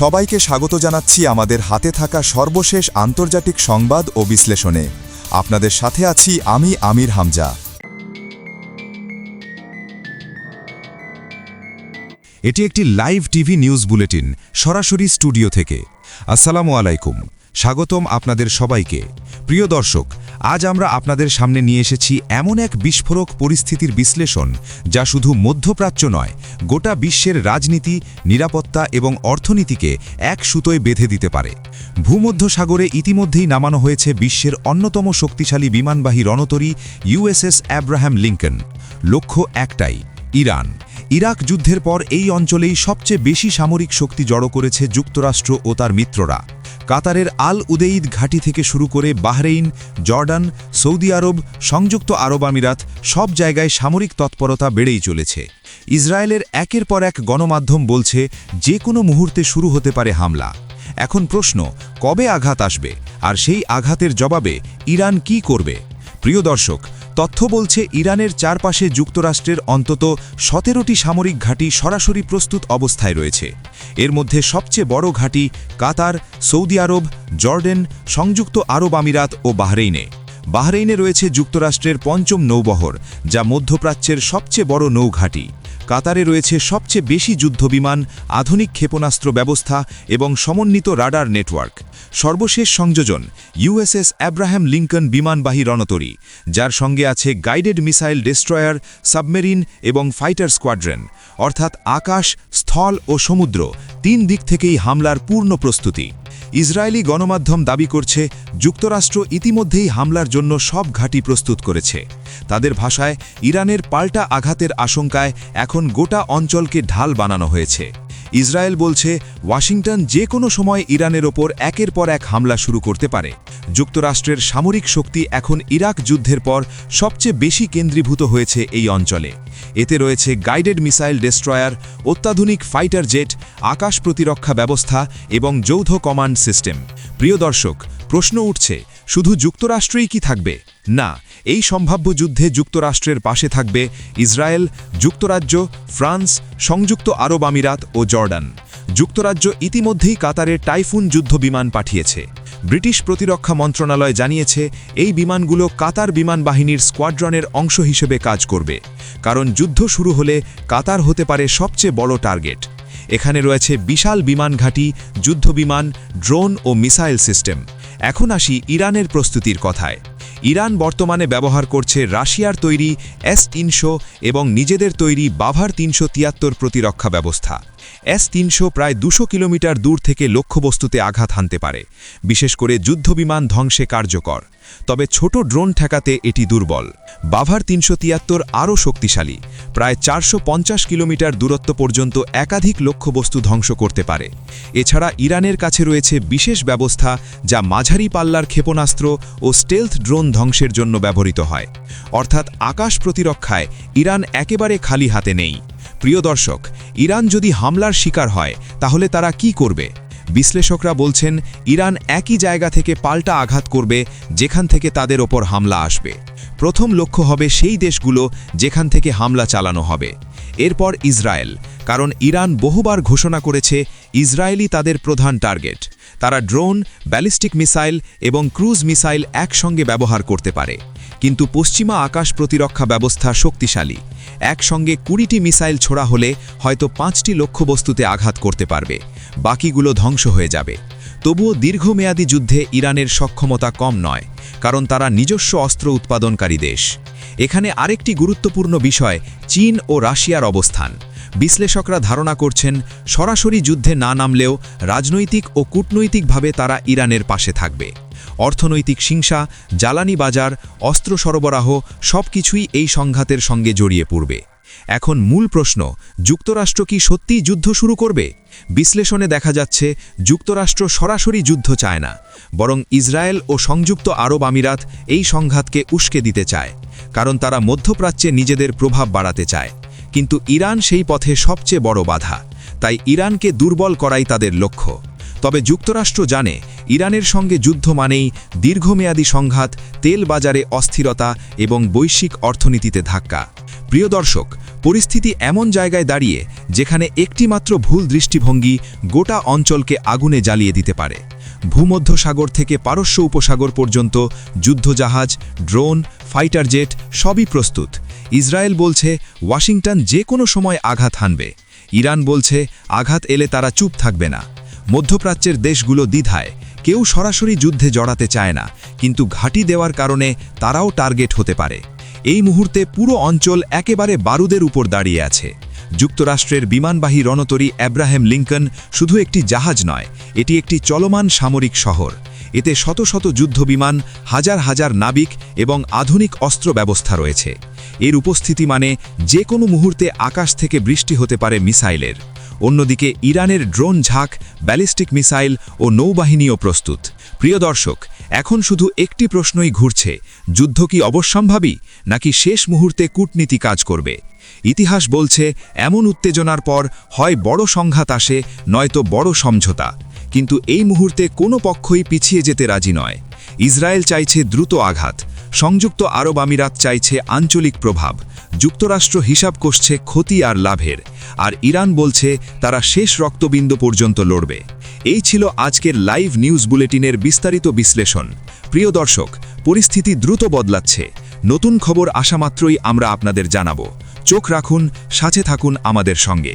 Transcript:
সবাইকে স্বাগত জানাচ্ছি আমাদের হাতে থাকা সর্বশেষ আন্তর্জাতিক সংবাদ ও বিশ্লেষণে। আপনাদের সাথে আছি আমি আমির হামজা। এটি একটি লাইভ টিভি নিউজ বুলেটিন, সরাসরি স্টুডিও থেকে। আসসালামু আলাইকুম। স্বাগতম আপনাদের সবাইকে। প্রিয় দর্শক, আজ আমরা আপনাদের সামনে নিয়ে এসেছি এমন এক বিস্ফোরক পরিস্থিতির বিশ্লেষণ যা শুধু মধ্যপ্রাচ্য নয়, গোটা বিশ্বের রাজনীতি, নিরাপত্তা এবং অর্থনীতিকে এক সুতোয় বেঁধে দিতে পারে। ভূমধ্যসাগরে ইতিমধ্যেই নামানো হয়েছে বিশ্বের অন্যতম শক্তিশালী বিমানবাহী রণতরী ইউএসএস অ্যাব্রাহাম লিঙ্কন। লক্ষ্য একটাই, ইরান। ইরাক যুদ্ধের পর এই অঞ্চলেই সবচেয়ে বেশি সামরিক শক্তি জড়ো করেছে যুক্তরাষ্ট্র ও তার মিত্ররা। কাতারের আল উদেইদ ঘাঁটি থেকে শুরু করে বাহরেইন, জর্ডান, সৌদি আরব, সংযুক্ত আরব আমিরাত সব জায়গায় সামরিক তৎপরতা বেড়েই চলেছে। ইসরায়েলের একের পর এক গণমাধ্যম বলছে, যে কোনো মুহূর্তে শুরু হতে পারে হামলা। এখন প্রশ্ন, কবে আঘাত আসবে? আর সেই আঘাতের জবাবে ইরান কি করবে? প্রিয় দর্শক তথ্য বলছে, ইরানের চারপাশে যুক্তরাষ্ট্রের অন্তত সতেরোটি সামরিক ঘাঁটি সরাসরি প্রস্তুত অবস্থায় রয়েছে। এর মধ্যে সবচেয়ে বড় ঘাঁটি কাতার, সৌদি আরব, জর্ডেন, সংযুক্ত আরব আমিরাত ও বাহরেইনে। বাহরেইনে রয়েছে যুক্তরাষ্ট্রের পঞ্চম নৌবহর, যা মধ্যপ্রাচ্যের সবচেয়ে বড় নৌঘাঁটি। কাতারে রয়েছে সবচেয়ে বেশি যুদ্ধবিমান, আধুনিক ক্ষেপণাস্ত্র ব্যবস্থা এবং সমন্বিত রাডার নেটওয়ার্ক। সর্বশেষ সংযোজন ইউএসএস অ্যাব্রাহাম লিঙ্কন বিমানবাহী রণতরী, যার সঙ্গে আছে গাইডেড মিসাইল ডেস্ট্রয়ার, সাবমেরিন এবং ফাইটার স্কোয়াড্রেন। অর্থাৎ আকাশ, স্থল ও সমুদ্র তিন দিক থেকেই হামলার পূর্ণ প্রস্তুতি। ইসরায়েলি গণমাধ্যম দাবি করছে, যুক্তরাষ্ট্র ইতিমধ্যেই হামলার জন্য সব ঘাঁটি প্রস্তুত করেছে। তাদের ভাষায়, ইরানের পাল্টা আঘাতের আশঙ্কায় এখন গোটা অঞ্চলকে ঢাল বানানো হয়েছে। ইসরায়েল বলছে, ওয়াশিংটন যে কোনো সময় ইরানের ওপর একের পর এক হামলা শুরু করতে পারে। যুক্তরাষ্ট্রের সামরিক শক্তি এখন ইরাক যুদ্ধের পর সবচেয়ে বেশি কেন্দ্রীভূত হয়েছে এই অঞ্চলে। এতে রয়েছে গাইডেড মিসাইল ডেস্ট্রয়ার, অত্যাধুনিক ফাইটার জেট, আকাশ প্রতিরক্ষা ব্যবস্থা এবং যৌথ কমান্ড সিস্টেম। প্রিয় দর্শক, প্রশ্ন উঠছে, শুধু যুক্তরাষ্ট্রেই কি থাকবে? না, এই সম্ভাব্য যুদ্ধে যুক্তরাষ্ট্রের পাশে থাকবে ইসরায়েল, যুক্তরাজ্য, ফ্রান্স, সংযুক্ত আরব আমিরাত ও জর্ডান। যুক্তরাজ্য ইতিমধ্যেই কাতারের টাইফুন যুদ্ধ বিমান পাঠিয়েছে। ব্রিটিশ প্রতিরক্ষা মন্ত্রণালয় জানিয়েছে, এই বিমানগুলো কাতার বিমান বাহিনীর স্কোয়াড্রনের অংশ হিসেবে কাজ করবে, কারণ যুদ্ধ শুরু হলে কাতার হতে পারে সবচেয়ে বড় টার্গেট। এখানে রয়েছে বিশাল বিমান ঘাঁটি যুদ্ধবিমান ড্রোন ও মিসাইল সিস্টেম। এখন আসি ইরানের প্রস্তুতির কথায়। ইরান বর্তমানে ব্যবহার করছে রাশিয়ার তৈরি এস তিনশো এবং নিজেদের তৈরি বাভার তিনশো তিয়াত্তর প্রতিরক্ষা ব্যবস্থা। এস তিনশো প্রায় দুশো কিলোমিটার দূর থেকে লক্ষ্যবস্তুতে আঘাত হানতে পারে। বিশেষ করে যুদ্ধবিমান ধ্বংসে কার্যকর। তবে ছোট ড্রোন ঠেকাতে এটি দুর্বল। বাভার তিনশো তিয়াত্তর আরও শক্তিশালী। প্রায় চারশো পঞ্চাশ কিলোমিটার দূরত্ব পর্যন্ত একাধিক লক্ষ্যবস্তু ধ্বংস করতে পারে। এছাড়া ইরানের কাছে রয়েছে বিশেষ ব্যবস্থা যা মাঝারি পাল্লার ক্ষেপণাস্ত্র ও স্টেলথ ড্রোন ধ্বংসের জন্য ব্যবহৃত হয়। অর্থাৎ আকাশ প্রতিরক্ষায় ইরান একেবারে খালি হাতে নেই। প্রিয় দর্শক ইরান যদি হামলার শিকার হয়, তাহলে তারা কি করবে? বিশ্লেষকরা বলছেন, ইরান একই জায়গা থেকে পাল্টা আঘাত করবে, যেখান থেকে তাদের ওপর হামলা আসবে। প্রথম লক্ষ্য হবে সেই দেশগুলো যেখান থেকে হামলা চালানো হবে। এরপর ইসরায়েল, কারণ ইরান বহুবার ঘোষণা করেছে, ইসরায়েলই তাদের প্রধান টার্গেট। তারা ড্রোন, ব্যালিস্টিক মিসাইল এবং ক্রুজ মিসাইল একসঙ্গে ব্যবহার করতে পারে। কিন্তু পশ্চিমা আকাশ প্রতিরক্ষা ব্যবস্থা শক্তিশালী। একসঙ্গে কুড়িটি মিসাইল ছোড়া হলে হয়তো পাঁচটি লক্ষ্যবস্তুতে আঘাত করতে পারবে। বাকিগুলো ধ্বংস হয়ে যাবে। তবুও দীর্ঘমেয়াদী যুদ্ধে ইরানের সক্ষমতা কম নয়, কারণ তারা নিজস্ব অস্ত্র উৎপাদনকারী দেশ। এখানে আরেকটি গুরুত্বপূর্ণ বিষয়, চীন ও রাশিয়ার অবস্থান। বিশ্লেষকরা ধারণা করছেন, সরাসরি যুদ্ধে না নামলেও রাজনৈতিক ও কূটনৈতিকভাবে তারা ইরানের পাশে থাকবে। অর্থনৈতিক হিংসা, জ্বালানি বাজার, অস্ত্র সরবরাহ সবকিছুই এই সংঘাতের সঙ্গে জড়িয়ে পড়বে। এখন মূল প্রশ্ন, যুক্তরাষ্ট্র কি সত্যিই যুদ্ধ শুরু করবে? বিশ্লেষণে দেখা যাচ্ছে, যুক্তরাষ্ট্র সরাসরি যুদ্ধ চায় না, বরং ইসরায়েল ও সংযুক্ত আরব আমিরাত এই সংঘাতকে উস্কে দিতে চায়, কারণ তারা মধ্যপ্রাচ্যে নিজেদের প্রভাব বাড়াতে চায়। কিন্তু ইরান সেই পথে সবচেয়ে বড় বাধা, তাই ইরানকে দুর্বল করাই তাদের লক্ষ্য। তবে যুক্তরাষ্ট্র জানে, ইরানের সঙ্গে যুদ্ধ মানেই দীর্ঘমেয়াদী সংঘাত, তেল বাজারে অস্থিরতা এবং বৈশ্বিক অর্থনীতিতে ধাক্কা। প্রিয় দর্শক, পরিস্থিতি এমন জায়গায় দাঁড়িয়ে যেখানে একটিমাত্র ভুল দৃষ্টিভঙ্গি গোটা অঞ্চলকে আগুনে জ্বালিয়ে দিতে পারে। ভূমধ্যসাগর থেকে পারস্য উপসাগর পর্যন্ত যুদ্ধজাহাজ, ড্রোন, ফাইটার জেট সবই প্রস্তুত। ইসরায়েল বলছে, ওয়াশিংটন যে কোনো সময় আঘাত হানবে। ইরান বলছে, আঘাত এলে তারা চুপ থাকবে না। মধ্যপ্রাচ্যের দেশগুলো দ্বিধায়। কেউ সরাসরি যুদ্ধে জড়াতে চায় না, কিন্তু ঘাঁটি দেওয়ার কারণে তারাও টার্গেট হতে পারে। এই মুহূর্তে পুরো অঞ্চল একেবারে বারুদের উপর দাঁড়িয়ে আছে। যুক্তরাষ্ট্রের বিমানবাহী রণতরী অ্যাব্রাহেম লিঙ্কন শুধু একটি জাহাজ নয়, এটি একটি চলমান সামরিক শহর। এতে শত শত যুদ্ধবিমান, হাজার হাজার নাবিক এবং আধুনিক অস্ত্র ব্যবস্থা রয়েছে। এর উপস্থিতি মানে যে কোনো মুহূর্তে আকাশ থেকে বৃষ্টি হতে পারে মিসাইলের। অন্যদিকে ইরানের ড্রোন ঝাঁক, ব্যালিস্টিক মিসাইল ও নৌবাহিনীও প্রস্তুত। প্রিয় দর্শক, এখন শুধু একটি প্রশ্নই ঘুরছে, যুদ্ধ কি অবশ্যম্ভাবী নাকি শেষ মুহূর্তে কূটনীতি কাজ করবে? ইতিহাস বলছে, এমন উত্তেজনার পর হয় বড় সংঘাত আসে, নয়তো বড় সমঝোতা। কিন্তু এই মুহূর্তে কোনো পক্ষই পিছিয়ে যেতে রাজি নয়। ইসরায়েল চাইছে দ্রুত আঘাত, সংযুক্ত আরব আমিরাত চাইছে আঞ্চলিক প্রভাব। যুক্তরাষ্ট্র হিসাব কষছে ক্ষতি আর লাভের, আর ইরান বলছে তারা শেষ রক্তবিন্দু পর্যন্ত লড়বে। এই ছিল আজকের লাইভ নিউজ বুলেটিনের বিস্তারিত বিশ্লেষণ। প্রিয় দর্শক, পরিস্থিতি দ্রুত বদলাচ্ছে। নতুন খবর আসা মাত্রই আমরা আপনাদের জানাব। চোখ রাখুন, সাথে থাকুন আমাদের সঙ্গে।